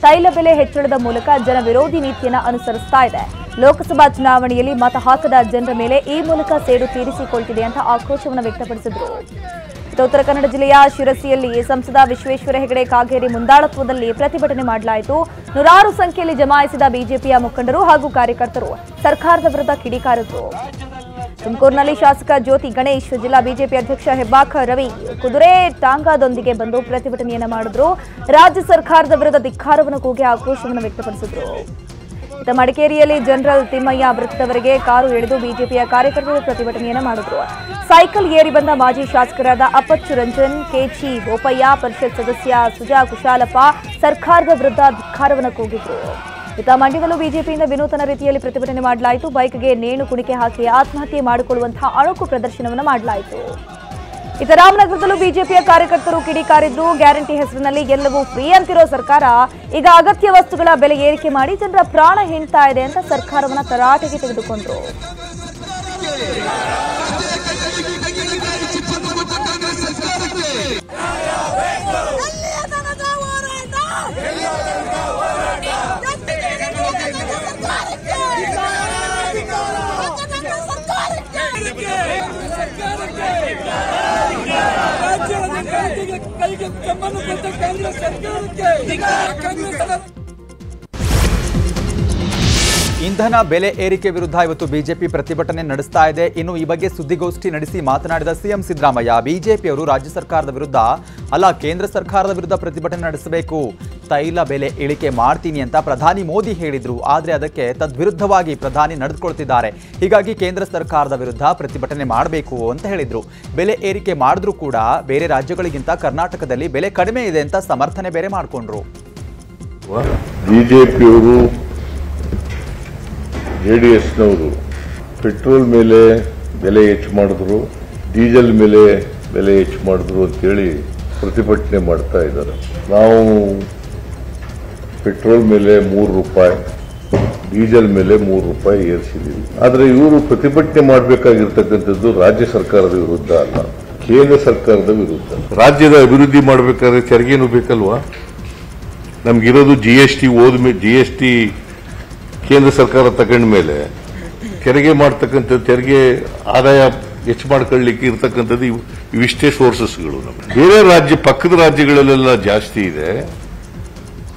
ತೈಲ ಬೆಲೆ ಹೆಚ್ಚಳದ ಮೂಲಕ ಜನ ವಿರೋಧಿ ನೀತಿಯನ್ನು ಅನುಸರಿಸ್ತಾ ಇದೆ. ಲೋಕಸಭಾ ಚುನಾವಣೆಯಲ್ಲಿ ಮತ ಹಾಕದ ಜನರ ಮೇಲೆ ಈ ಮೂಲಕ ಸೇಡು ತೀರಿಸಿಕೊಳ್ತಿದೆ ಅಂತ ಆಕ್ರೋಶವನ್ನು ವ್ಯಕ್ತಪಡಿಸಿದರು. ಉತ್ತರ ಕನ್ನಡ ಜಿಲ್ಲೆಯ ಶಿರಸಿಯಲ್ಲಿ ಸಂಸದ ವಿಶ್ವೇಶ್ವರ ಹೆಗಡೆ ಕಾಗೇರಿ ಮುಂದಾಳತ್ವದಲ್ಲಿ ಪ್ರತಿಭಟನೆ ಮಾಡಲಾಯಿತು. ನೂರಾರು ಸಂಖ್ಯೆಯಲ್ಲಿ ಜಮಾಯಿಸಿದ ಬಿಜೆಪಿಯ ಮುಖಂಡರು ಹಾಗೂ ಕಾರ್ಯಕರ್ತರು ಸರ್ಕಾರದ ವಿರುದ್ಧ ಕಿಡಿಕಾರಿದ್ರು. ತುಮಕೂರಿನಲ್ಲಿ ಶಾಸಕ ಜ್ಯೋತಿ ಗಣೇಶ್, ಜಿಲ್ಲಾ ಬಿಜೆಪಿ ಅಧ್ಯಕ್ಷ ಹೆಬ್ಬಾಕ ರವಿ, ಕುದುರೆ ಟಾಂಗಾದೊಂದಿಗೆ ಬಂದು ಪ್ರತಿಭಟನೆಯನ್ನು ಮಾಡಿದ್ರು. ರಾಜ್ಯ ಸರ್ಕಾರದ ವಿರುದ್ಧ ಧಿಕ್ಕಾರವನ್ನು ಕೂಗಿ ಆಕ್ರೋಶವನ್ನು ವ್ಯಕ್ತಪಡಿಸಿದ್ರು. ಮಡಿಕೇರಿಯಲ್ಲಿ ಜನರಲ್ ತಿಮ್ಮಯ್ಯ ವೃತ್ತದವರೆಗೆ ಕಾರು ಎಳೆದು ಬಿಜೆಪಿಯ ಕಾರ್ಯಕರ್ತರು ಪ್ರತಿಭಟನೆಯನ್ನು ಮಾಡಿದರು. ಸೈಕಲ್ ಏರಿ ಬಂದ ಮಾಜಿ ಶಾಸಕರಾದ ಅಪ್ಪಚ್ಚು ರಂಜನ್ ಕೆಚಿ ಬೋಪಯ್ಯ, ಪರಿಷತ್ ಸದಸ್ಯ ಸುಜಾ ಕುಶಾಲಪ್ಪ ಸರ್ಕಾರದ ವಿರುದ್ಧ ಧಿಕ್ಕಾರವನ್ನು ಕೂಗಿದ್ರು. ಇತ್ತ ಮಂಡ್ಯದಲ್ಲೂ ಬಿಜೆಪಿಯಿಂದ ವಿನೂತನ ರೀತಿಯಲ್ಲಿ ಪ್ರತಿಭಟನೆ ಮಾಡಲಾಯಿತು. ಬೈಕ್ಗೆ ನೇಣು ಕುಣಿಕೆ ಹಾಕಿ ಆತ್ಮಹತ್ಯೆ ಮಾಡಿಕೊಳ್ಳುವಂತಹ ಅಣುಕು ಪ್ರದರ್ಶನವನ್ನು ಮಾಡಲಾಯಿತು. ಇತ್ತ ರಾಮನಗರದಲ್ಲೂ ಬಿಜೆಪಿಯ ಕಾರ್ಯಕರ್ತರು ಕಿಡಿಕಾರಿದ್ರು. ಗ್ಯಾರಂಟಿ ಹೆಸರಿನಲ್ಲಿ ಎಲ್ಲವೂ ಫ್ರೀ ಅಂತಿರೋ ಸರ್ಕಾರ. ಈಗ ಅಗತ್ಯ ವಸ್ತುಗಳ ಬೆಲೆ ಏರಿಕೆ ಮಾಡಿ ಜನರ ಪ್ರಾಣ ಹಿಂಡ್ತಾ ಇದೆ ಅಂತ ಸರ್ಕಾರವನ್ನ ತರಾಟೆಗೆ ತೆಗೆದುಕೊಂಡ್ರು. ತಮ್ಮನ್ನು ಕೇಂದ್ರ ಸರ್ಕಾರಕ್ಕೆ ಇಂಧನ ಬೆಲೆ ಏರಿಕೆ ವಿರುದ್ಧ ಇವತ್ತು ಬಿಜೆಪಿ ಪ್ರತಿಭಟನೆ ನಡೆಸ್ತಾ ಇದೆ. ಇನ್ನು ಈ ಬಗ್ಗೆ ಸುದ್ದಿಗೋಷ್ಠಿ ನಡೆಸಿ ಮಾತನಾಡಿದ ಸಿಎಂ ಸಿದ್ದರಾಮಯ್ಯ, ಬಿಜೆಪಿಯವರು ರಾಜ್ಯ ಸರ್ಕಾರದ ವಿರುದ್ಧ ಅಲ್ಲ, ಕೇಂದ್ರ ಸರ್ಕಾರದ ವಿರುದ್ಧ ಪ್ರತಿಭಟನೆ ನಡೆಸಬೇಕು. ತೈಲ ಬೆಲೆ ಇಳಿಕೆ ಮಾಡ್ತೀನಿ ಅಂತ ಪ್ರಧಾನಿ ಮೋದಿ ಹೇಳಿದ್ರು. ಆದರೆ ಅದಕ್ಕೆ ತದ್ವಿರುದ್ಧವಾಗಿ ಪ್ರಧಾನಿ ನಡೆದುಕೊಳ್ತಿದ್ದಾರೆ. ಹೀಗಾಗಿ ಕೇಂದ್ರ ಸರ್ಕಾರದ ವಿರುದ್ಧ ಪ್ರತಿಭಟನೆ ಮಾಡಬೇಕು ಅಂತ ಹೇಳಿದ್ರು. ಬೆಲೆ ಏರಿಕೆ ಮಾಡಿದ್ರೂ ಕೂಡ ಬೇರೆ ರಾಜ್ಯಗಳಿಗಿಂತ ಕರ್ನಾಟಕದಲ್ಲಿ ಬೆಲೆ ಕಡಿಮೆ ಇದೆ ಅಂತ ಸಮರ್ಥನೆ ಬೇರೆ ಮಾಡಿಕೊಂಡ್ರು. ಬಿಜೆಪಿಯವರು ಜೆ ಡಿ ಎಸ್ನವರು ಪೆಟ್ರೋಲ್ ಮೇಲೆ ಬೆಲೆ ಹೆಚ್ಚು ಮಾಡಿದ್ರು, ಡೀಸೆಲ್ ಮೇಲೆ ಬೆಲೆ ಹೆಚ್ಚು ಮಾಡಿದ್ರು ಅಂತೇಳಿ ಪ್ರತಿಭಟನೆ ಮಾಡ್ತಾ ಇದ್ದಾರೆ. ನಾವು ಪೆಟ್ರೋಲ್ ಮೇಲೆ ಮೂರು ರೂಪಾಯಿ, ಡೀಸೆಲ್ ಮೇಲೆ ಮೂರು ರೂಪಾಯಿ ಏರಿಸಿದ್ದೀವಿ. ಆದರೆ ಇವರು ಪ್ರತಿಭಟನೆ ಮಾಡಬೇಕಾಗಿರ್ತಕ್ಕಂಥದ್ದು ರಾಜ್ಯ ಸರ್ಕಾರದ ವಿರುದ್ಧ ಅಲ್ಲ, ಕೇಂದ್ರ ಸರ್ಕಾರದ ವಿರುದ್ಧ. ರಾಜ್ಯದ ಅಭಿವೃದ್ಧಿ ಮಾಡಬೇಕಾದ್ರೆ ತೆರಿಗೆನೂ ಬೇಕಲ್ವಾ? ನಮಗಿರೋದು ಜಿ ಎಸ್ ಟಿ ಹೋದ್ಮೇಲೆ ಜಿ ಎಸ್ ಟಿ ಕೇಂದ್ರ ಸರ್ಕಾರ ತಗೊಂಡ ಮೇಲೆ ತೆರಿಗೆ ಮಾಡ್ತಕ್ಕಂಥ, ತೆರಿಗೆ ಆದಾಯ ಹೆಚ್ಚು ಮಾಡ್ಕೊಳ್ಳಿಕ್ಕೆ ಇರ್ತಕ್ಕಂಥದ್ದು ಇವು, ಇವಿಷ್ಟೇ ಸೋರ್ಸಸ್ಗಳು ನಮಗೆ. ಬೇರೆ ರಾಜ್ಯ, ಪಕ್ಕದ ರಾಜ್ಯಗಳಲ್ಲೆಲ್ಲ ಜಾಸ್ತಿ ಇದೆ.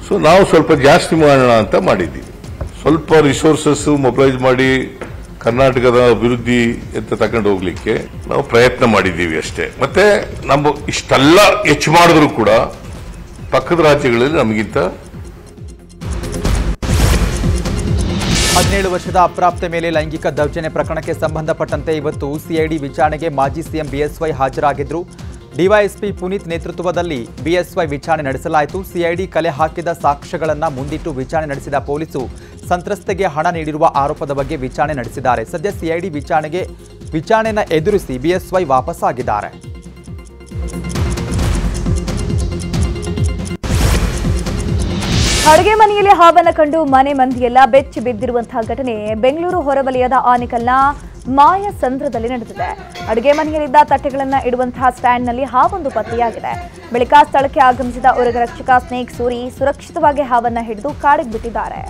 ಸೊ ನಾವು ಸ್ವಲ್ಪ ಜಾಸ್ತಿ ಮಾಡೋಣ ಅಂತ ಮಾಡಿದ್ದೀವಿ. ಸ್ವಲ್ಪ ರಿಸೋರ್ಸಸ್ ಮೊಬಲೈಸ್ ಮಾಡಿ ಕರ್ನಾಟಕದ ಅಭಿವೃದ್ಧಿ ಅಂತ ತಗೊಂಡು ಹೋಗ್ಲಿಕ್ಕೆ ನಾವು ಪ್ರಯತ್ನ ಮಾಡಿದ್ದೀವಿ ಅಷ್ಟೇ. ಮತ್ತೆ ನಮ್ಮ ಇಷ್ಟೆಲ್ಲ ಹೆಚ್ಚು ಮಾಡಿದ್ರು ಕೂಡ ಪಕ್ಕದ ರಾಜ್ಯಗಳಲ್ಲಿ ನಮಗಿಂತ ಹದಿನೇಳು ವರ್ಷದ ಅಪ್ರಾಪ್ತೆ ಮೇಲೆ ಲೈಂಗಿಕ ದೌರ್ಜನ್ಯ ಪ್ರಕರಣಕ್ಕೆ ಸಂಬಂಧಪಟ್ಟಂತೆ ಇವತ್ತು ಸಿಐಡಿ ವಿಚಾರಣೆಗೆ ಮಾಜಿ ಸಿಎಂ ಬಿಎಸ್ವೈ ಹಾಜರಾಗಿದ್ದರು ಡಿವೈಎಸ್ಪಿ ಪುನೀತ್ ನೇತೃತ್ವದಲ್ಲಿ ಬಿಎಸ್ವೈ ವಿಚಾರಣೆ ನಡೆಸಲಾಯಿತು. ಸಿಐಡಿ ಕಲೆ ಹಾಕಿದ ಸಾಕ್ಷ್ಯಗಳನ್ನು ಮುಂದಿಟ್ಟು ವಿಚಾರಣೆ ನಡೆಸಿದ ಪೊಲೀಸರು ಸಂತ್ರಸ್ತೆಗೆ ಹಣ ನೀಡಿರುವ ಆರೋಪದ ಬಗ್ಗೆ ವಿಚಾರಣೆ ನಡೆಸಿದ್ದಾರೆ. ಸದ್ಯ ಸಿಐಡಿ ವಿಚಾರಣೆಗೆ ವಿಚಾರಣೆಯನ್ನು ಎದುರಿಸಿ ಬಿಎಸ್ವೈ ವಾಪಸ್ಸಾಗಿದ್ದಾರೆ. ಅಡುಗೆ ಮನೆಯಲ್ಲಿ ಹಾವನ್ನ ಕಂಡು ಮನೆ ಮಂದಿಯೆಲ್ಲ ಬೆಚ್ಚಿ ಬಿದ್ದಿರುವಂತಹ ಘಟನೆ ಬೆಂಗಳೂರು ಹೊರವಲಯದ ಆನಿಕಲ್ನ ಮಾಯಸಂದ್ರದಲ್ಲಿ ನಡೆದಿದೆ. ಅಡುಗೆ ಮನೆಯಲ್ಲಿದ್ದ ತಟ್ಟೆಗಳನ್ನ ಇಡುವಂತಹ ಸ್ಟ್ಯಾಂಡ್ನಲ್ಲಿ ಹಾವೊಂದು ಪತ್ತೆಯಾಗಿದೆ. ಬಳಿಕ ಸ್ಥಳಕ್ಕೆ ಆಗಮಿಸಿದ ಉರಗ ರಕ್ಷಕ ಸ್ನೇಕ್ ಸೂರಿ ಸುರಕ್ಷಿತವಾಗಿ ಹಾವನ್ನ ಹಿಡಿದು ಕಾಡಿಗೆ ಬಿಟ್ಟಿದ್ದಾರೆ.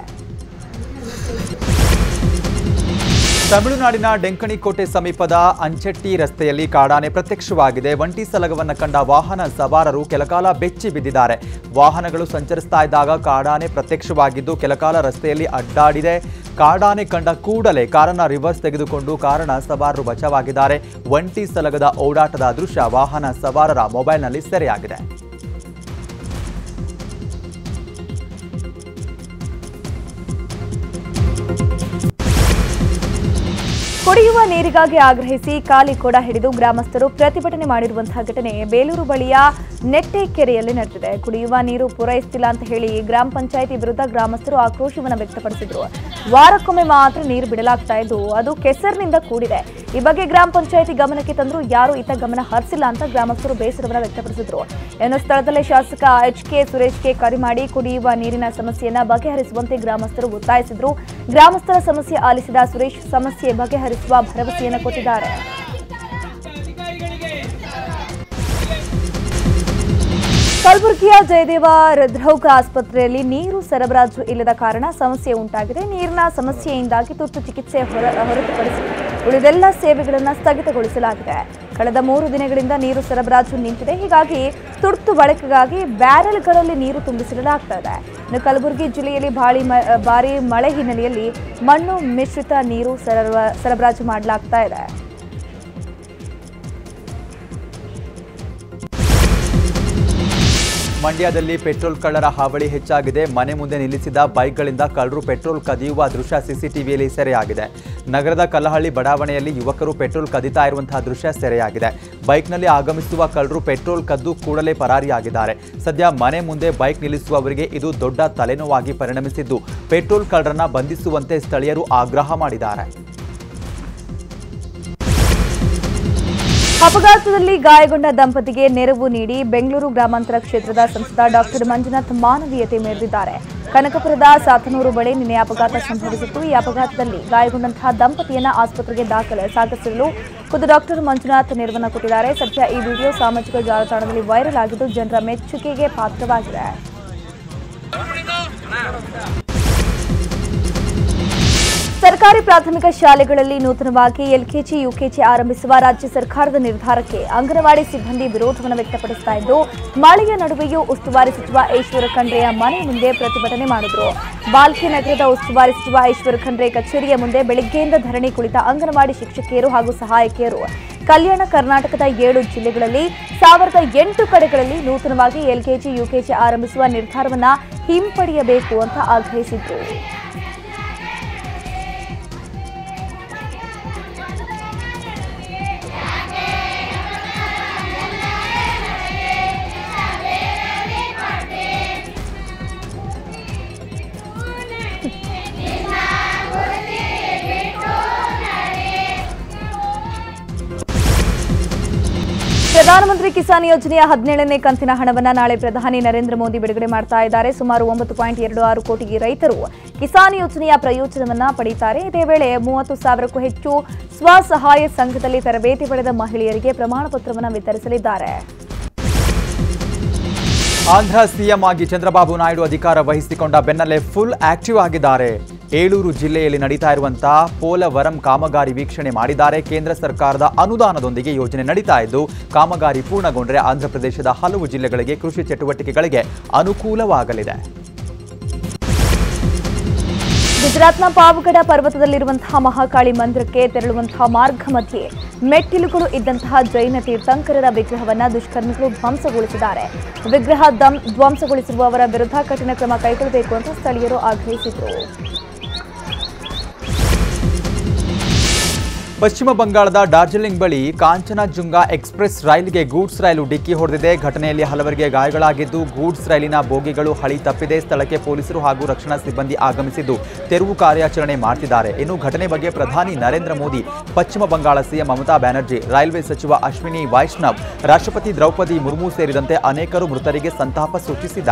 ತಮಿಳುನಾಡಿನ ಡೆಂಕಣಿಕೋಟೆ ಸಮೀಪದ ಅಂಚೆಟ್ಟಿ ರಸ್ತೆಯಲ್ಲಿ ಕಾಡಾನೆ ಪ್ರತ್ಯಕ್ಷವಾಗಿದೆ. ಒಂಟಿ ಸಲಗವನ್ನು ಕಂಡ ವಾಹನ ಸವಾರರು ಕೆಲಕಾಲ ಬೆಚ್ಚಿ ಬಿದ್ದಿದ್ದಾರೆ. ವಾಹನಗಳು ಸಂಚರಿಸ್ತಾ ಇದ್ದಾಗ ಕಾಡಾನೆ ಪ್ರತ್ಯಕ್ಷವಾಗಿದ್ದು ಕೆಲಕಾಲ ರಸ್ತೆಯಲ್ಲಿ ಅಡ್ಡಾಡಿದೆ. ಕಾಡಾನೆ ಕಂಡ ಕೂಡಲೇ ಕಾರನ್ನ ರಿವರ್ಸ್ ತೆಗೆದುಕೊಂಡು ಕಾರಣ ಸವಾರರು ಬಚಾವಾಗಿದ್ದಾರೆ. ಒಂಟಿ ಸಲಗದ ಓಡಾಟದ ದೃಶ್ಯ ವಾಹನ ಸವಾರರ ಮೊಬೈಲ್ನಲ್ಲಿ ಸೆರೆಯಾಗಿದೆ. ಕುಡಿಯುವ ನೀರಿಗಾಗಿ ಆಗ್ರಹಿಸಿ ಖಾಲಿ ಕೊಡ ಹಿಡಿದು ಗ್ರಾಮಸ್ಥರು ಪ್ರತಿಭಟನೆ ಮಾಡಿರುವಂತಹ ಘಟನೆ ಬೇಲೂರು ಬಳಿಯ ನೆಟ್ಟೆಕೆರೆಯಲ್ಲಿ ನಡೆದಿದೆ. ಕುಡಿಯುವ ನೀರು ಪೂರೈಸುತ್ತಿಲ್ಲ ಅಂತ ಹೇಳಿ ಗ್ರಾಮ ಪಂಚಾಯಿತಿ ವಿರುದ್ಧ ಗ್ರಾಮಸ್ಥರು ಆಕ್ರೋಶವನ್ನು ವ್ಯಕ್ತಪಡಿಸಿದ್ರು. ವಾರಕ್ಕೊಮ್ಮೆ ಮಾತ್ರ ನೀರು ಬಿಡಲಾಗ್ತಾ ಇದ್ದು ಅದು ಕೆಸರಿನಿಂದ ಕೂಡಿದೆ. ಈ ಬಗ್ಗೆ ಗ್ರಾಮ ಪಂಚಾಯಿತಿ ಗಮನಕ್ಕೆ ತಂದರೂ ಯಾರು ಇತ್ತ ಗಮನ ಹರಿಸಿಲ್ಲ ಅಂತ ಗ್ರಾಮಸ್ಥರು ಬೇಸರವನ್ನು ವ್ಯಕ್ತಪಡಿಸಿದ್ರು. ಇನ್ನು ಸ್ಥಳದಲ್ಲೇ ಶಾಸಕ ಎಚ್ ಕೆ ಸುರೇಶ್ಗೆ ಕರೆ ಮಾಡಿ ಕುಡಿಯುವ ನೀರಿನ ಸಮಸ್ಯೆಯನ್ನು ಬಗೆಹರಿಸುವಂತೆ ಗ್ರಾಮಸ್ಥರು ಒತ್ತಾಯಿಸಿದರು. ಗ್ರಾಮಸ್ಥರ ಸಮಸ್ಯೆ ಆಲಿಸಿದ ಸುರೇಶ್ ಸಮಸ್ಯೆ ಬಗೆಹರಿಸುವ ಭರವಸೆಯನ್ನು ಕೊಟ್ಟಿದ್ದಾರೆ. ಕಲಬುರಗಿಯ ಜಯದೇವ ಹೃದ್ರೋಗ ಆಸ್ಪತ್ರೆಯಲ್ಲಿ ನೀರು ಸರಬರಾಜು ಇಲ್ಲದ ಕಾರಣ ಸಮಸ್ಯೆ ಉಂಟಾಗಿದೆ. ನೀರಿನ ಸಮಸ್ಯೆಯಿಂದಾಗಿ ತುರ್ತು ಚಿಕಿತ್ಸೆ ಹೊರತುಪಡಿಸಿದೆ ಹೊರತುಪಡಿಸಿ ಉಳಿದೆಲ್ಲ ಸೇವೆಗಳನ್ನು ಸ್ಥಗಿತಗೊಳಿಸಲಾಗಿದೆ. ಕಳೆದ ಮೂರು ದಿನಗಳಿಂದ ನೀರು ಸರಬರಾಜು ನಿಂತಿದೆ. ಹೀಗಾಗಿ ತುರ್ತು ಬಳಕೆಗಾಗಿ ಬ್ಯಾರೆಲ್ಗಳಲ್ಲಿ ನೀರು ತುಂಬಿಸಿಡಲಾಗ್ತಾ ಇದೆ. ಇನ್ನು ಕಲಬುರಗಿ ಜಿಲ್ಲೆಯಲ್ಲಿ ಭಾರಿ ಭಾರಿ ಮಳೆ ಹಿನ್ನೆಲೆಯಲ್ಲಿ ಮಣ್ಣು ಮಿಶ್ರಿತ ನೀರು ಸರಬ- ಸರಬರಾಜು ಮಾಡಲಾಗ್ತಾ ಇದೆ. ಮಂಡ್ಯದಲ್ಲಿ ಪೆಟ್ರೋಲ್ ಕಳ್ಳರ ಹಾವಳಿ ಹೆಚ್ಚಾಗಿದೆ. ಮನೆ ಮುಂದೆ ನಿಲ್ಲಿಸಿದ ಬೈಕ್ಗಳಿಂದ ಕಳ್ಳರು ಪೆಟ್ರೋಲ್ ಕದಿಯುವ ದೃಶ್ಯ ಸಿಸಿಟಿವಿಯಲ್ಲಿ ಸೆರೆಯಾಗಿದೆ. ನಗರದ ಕಲ್ಲಹಳ್ಳಿ ಬಡಾವಣೆಯಲ್ಲಿ ಯುವಕರು ಪೆಟ್ರೋಲ್ ಕದಿತಾ ಇರುವಂತಹ ದೃಶ್ಯ ಸೆರೆಯಾಗಿದೆ. ಬೈಕ್ನಲ್ಲಿ ಆಗಮಿಸುವ ಕಳ್ಳರು ಪೆಟ್ರೋಲ್ ಕದ್ದು ಕೂಡಲೇ ಪರಾರಿಯಾಗಿದ್ದಾರೆ. ಸದ್ಯ ಮನೆ ಮುಂದೆ ಬೈಕ್ ನಿಲ್ಲಿಸುವವರಿಗೆ ಇದು ದೊಡ್ಡ ತಲೆನೋವಾಗಿ ಪರಿಣಮಿಸಿದ್ದು. ಪೆಟ್ರೋಲ್ ಕಳ್ಳರನ್ನ ಬಂಧಿಸುವಂತೆ ಸ್ಥಳೀಯರು ಆಗ್ರಹ ಮಾಡಿದ್ದಾರೆ. ಅಪಘಾತದಲ್ಲಿ ಗಾಯಗೊಂಡ ದಂಪತಿಗೆ ನೆರವು ನೀಡಿ ಬೆಂಗಳೂರು ಗ್ರಾಮಾಂತರ ಕ್ಷೇತ್ರದ ಸಂಸದ ಡಾಕ್ಟರ್ ಮಂಜುನಾಥ್ ಮಾನವೀಯತೆ ಮೆರೆದಿದ್ದಾರೆ. ಕನಕಪುರದ ಸಾತನೂರು ಬಳಿ ನಿನ್ನೆ ಅಪಘಾತ ಸಂಭವಿಸಿತ್ತು. ಈ ಅಪಘಾತದಲ್ಲಿ ಗಾಯಗೊಂಡಂತಹ ದಂಪತಿಯನ್ನ ಆಸ್ಪತ್ರೆಗೆ ದಾಖಲೆ ಸಾಗಿಸಲು ಖುದ್ದು ಡಾಕ್ಟರ್ ಮಂಜುನಾಥ್ ನೆರವನ್ನು ಕೊಟ್ಟಿದ್ದಾರೆ. ಸದ್ಯ ಈ ವಿಡಿಯೋ ಸಾಮಾಜಿಕ ಜಾಲತಾಣದಲ್ಲಿ ವೈರಲ್ ಆಗಿದ್ದು ಜನರ ಮೆಚ್ಚುಗೆಗೆ ಪಾತ್ರವಾಗಿದೆ. ಸರ್ಕಾರಿ ಪ್ರಾಥಮಿಕ ಶಾಲೆಗಳಲ್ಲಿ ನೂತನವಾಗಿ ಎಲ್ಕೆಜಿ, ಯುಕೆಜಿ ಆರಂಭಿಸುವ ರಾಜ್ಯ ಸರ್ಕಾರದ ನಿರ್ಧಾರಕ್ಕೆ ಅಂಗನವಾಡಿ ಸಿಬ್ಬಂದಿ ವಿರೋಧವನ್ನು ವ್ಯಕ್ತಪಡಿಸ್ತಾ ಇದ್ದು ಮಳೆಯ ನಡುವೆಯೂ ಉಸ್ತುವಾರಿ ಸಚಿವ ಈಶ್ವರ ಖಂಡ್ರೆಯ ಮನೆ ಮುಂದೆ ಪ್ರತಿಭಟನೆ ಮಾಡಿದರು. ಬಾಲ್ಕಿ ನಗರದ ಉಸ್ತುವಾರಿ ಸಚಿವ ಈಶ್ವರ ಖಂಡ್ರೆ ಕಚೇರಿಯ ಮುಂದೆ ಬೆಳಗ್ಗೆಯಿಂದ ಧರಣಿ ಕುಳಿತ ಅಂಗನವಾಡಿ ಶಿಕ್ಷಕಿಯರು ಹಾಗೂ ಸಹಾಯಕಿಯರು. ಕಲ್ಯಾಣ ಕರ್ನಾಟಕದ ಏಳು ಜಿಲ್ಲೆಗಳಲ್ಲಿ ಸಾವಿರದ ಎಂಟು ಕಡೆಗಳಲ್ಲಿ ನೂತನವಾಗಿ ಎಲ್ಕೆಜಿ, ಯುಕೆಜಿ ಆರಂಭಿಸುವ ನಿರ್ಧಾರವನ್ನು ಹಿಂಪಡೆಯಬೇಕು ಅಂತ ಆಗ್ರಹಿಸಿದ್ರು. ಪ್ರಧಾನಮಂತ್ರಿ ಕಿಸಾನ್ ಯೋಜನೆಯ ಹದಿನೇಳನೇ ಕಂತಿನ ಹಣವನ್ನು ನಾಳೆ ಪ್ರಧಾನಿ ನರೇಂದ್ರ ಮೋದಿ ಬಿಡುಗಡೆ ಮಾಡ್ತಾ ಇದ್ದಾರೆ. ಸುಮಾರು ಒಂಬತ್ತು ಪಾಯಿಂಟ್ ಎರಡು ಆರು ಕೋಟಿ ರೈತರು ಕಿಸಾನ್ ಯೋಜನೆಯ ಪ್ರಯೋಜನವನ್ನು ಪಡೆಯುತ್ತಾರೆ ಇದೇ ವೇಳೆ ಮೂವತ್ತು ಸಾವಿರಕ್ಕೂ ಹೆಚ್ಚು ಸ್ವಸಹಾಯ ಸಂಘದಲ್ಲಿ ತರಬೇತಿ ಪಡೆದ ಮಹಿಳೆಯರಿಗೆ ಪ್ರಮಾಣ ಪತ್ರವನ್ನು ವಿತರಿಸಲಿದ್ದಾರೆ. ಆಂಧ್ರ ಸಿಎಂ ಆಗಿ ಚಂದ್ರಬಾಬು ನಾಯ್ಡು ಅಧಿಕಾರ ವಹಿಸಿಕೊಂಡ ಬೆನ್ನಲ್ಲೇ ಫುಲ್ ಆಕ್ಟಿವ್ ಆಗಿದ್ದಾರೆ. ಏಳೂರು ಜಿಲ್ಲೆಯಲ್ಲಿ ನಡೀತಾ ಇರುವಂತಹ ಪೋಲವರಂ ಕಾಮಗಾರಿ ವೀಕ್ಷಣೆ ಮಾಡಿದ್ದಾರೆ. ಕೇಂದ್ರ ಸರ್ಕಾರದ ಅನುದಾನದೊಂದಿಗೆ ಯೋಜನೆ ನಡೀತಾ ಇದ್ದು, ಕಾಮಗಾರಿ ಪೂರ್ಣಗೊಂಡರೆ ಆಂಧ್ರಪ್ರದೇಶದ ಹಲವು ಜಿಲ್ಲೆಗಳಿಗೆ ಕೃಷಿ ಚಟುವಟಿಕೆಗಳಿಗೆ ಅನುಕೂಲವಾಗಲಿದೆ. ಗುಜರಾತ್ನ ಪಾವಗಡ ಪರ್ವತದಲ್ಲಿರುವಂತಹ ಮಹಾಕಾಳಿ ಮಂದಿರಕ್ಕೆ ತೆರಳುವಂತಹ ಮಾರ್ಗ ಮಧ್ಯೆ ಮೆಟ್ಟಿಲುಗಳು ಇದ್ದಂತಹ ಜೈನ ತೀರ್ಥಂಕರರ ವಿಗ್ರಹವನ್ನು ದುಷ್ಕರ್ಮಿಗಳು ಧ್ವಂಸಗೊಳಿಸಿದ್ದಾರೆ. ವಿಗ್ರಹ ಧ್ವಂಸಗೊಳಿಸಿರುವವರ ವಿರುದ್ಧ ಕಠಿಣ ಕ್ರಮ ಕೈಗೊಳ್ಳಬೇಕು ಅಂತ ಸ್ಥಳೀಯರು ಆಗ್ರಹಿಸಿದರು. ಪಶ್ಚಿಮ ಬಂಗಾಳದ ಡಾರ್ಜಿಲಿಂಗ್ ಬಳಿ ಕಾಂಚನಜುಂಗ ಎಕ್ಸ್ಪ್ರೆಸ್ ರೈಲಿಗೆ ಗೂಡ್ಸ್ ರೈಲು ಡಿಕ್ಕಿ ಹೊಡೆದಿದೆ. ಘಟನೆಯಲ್ಲಿ ಹಲವರಿಗೆ ಗಾಯಗಳಾಗಿದ್ದು, ಗೂಡ್ಸ್ ರೈಲಿನ ಬೋಗಿಗಳು ಹಳಿ ತಪ್ಪಿದೆ. ಸ್ಥಳಕ್ಕೆ ಪೊಲೀಸರು ಹಾಗೂ ರಕ್ಷಣಾ ಸಿಬ್ಬಂದಿ ಆಗಮಿಸಿದ್ದು, ತೆರವು ಕಾರ್ಯಾಚರಣೆ ಮಾಡ್ತಿದ್ದಾರೆ. ಇನ್ನು ಘಟನೆ ಬಗ್ಗೆ ಪ್ರಧಾನಿ ನರೇಂದ್ರ ಮೋದಿ, ಪಶ್ಚಿಮ ಬಂಗಾಳ ಸಿಎಂ ಮಮತಾ ಬ್ಯಾನರ್ಜಿ, ರೈಲ್ವೆ ಸಚಿವ ಅಶ್ವಿನಿ ವೈಷ್ಣವ್, ರಾಷ್ಟ್ರಪತಿ ದ್ರೌಪದಿ ಮುರ್ಮು ಸೇರಿದಂತೆ ಅನೇಕರು ಮೃತರಿಗೆ ಸಂತಾಪ ಸೂಚಿಸಿದ್ದಾರೆ.